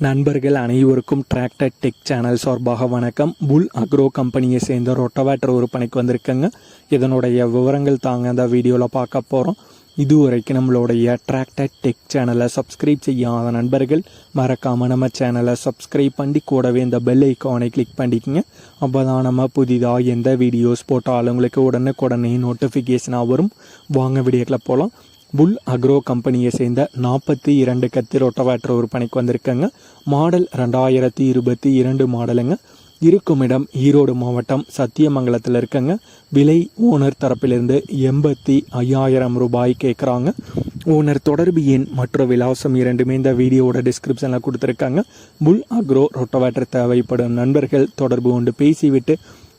நண்பர்கள் அனைவருக்கும் tractor tech channel சார்பாக வணக்கம். புல் அக்ரோ கம்பெனியை சேர்ந்த ரொட்டவேட்டர் விற்பனைக்கு வந்திருக்கேங்க. இதனுடைய விவரங்கள் தாங்க அந்த வீடியோவில் பார்க்க போகிறோம் இதுவரைக்கும் நம்மளுடைய டிராக்டர் டெக் சேனலை சப்ஸ்கிரைப் செய்யாத நண்பர்கள் மறக்காமல் நம்ம சேனலை சப்ஸ்கிரைப் பண்ணி கூடவே இந்த பெல் ஐக்கானை கிளிக் பண்ணிக்கங்க. அப்போ தான் நம்ம புதிதாக எந்த வீடியோஸ் போட்டாலும் உங்களுக்கு உடனுக்குடனே நோட்டிஃபிகேஷனாக வரும். வாங்க வீடியோக்களை போகலாம் புல் அக்ரோ கம்பெனியை சேர்ந்த நாற்பத்தி இரண்டு கத்தி ரொட்டவேட்டர் விற்பனைக்கு வந்திருக்கங்க. மாடல் ரெண்டாயிரத்தி இருபத்தி இரண்டு மாடலுங்க. இருக்கும் இடம் ஈரோடு மாவட்டம் சத்தியமங்கலத்தில் இருக்கங்க. விலை ஓனர் தரப்பிலிருந்து எண்பத்தி ஐயாயிரம் ரூபாய் கேட்குறாங்க ஓனர் தொடர்பு எண் மற்ற விலாசம் இரண்டுமே இந்த வீடியோவோட டிஸ்கிரிப்ஷனில் கொடுத்துருக்காங்க. புல் அக்ரோ ரொட்டவேட்டர் தேவைப்படும் நண்பர்கள் தொடர்பு கொண்டு பேசிவிட்டு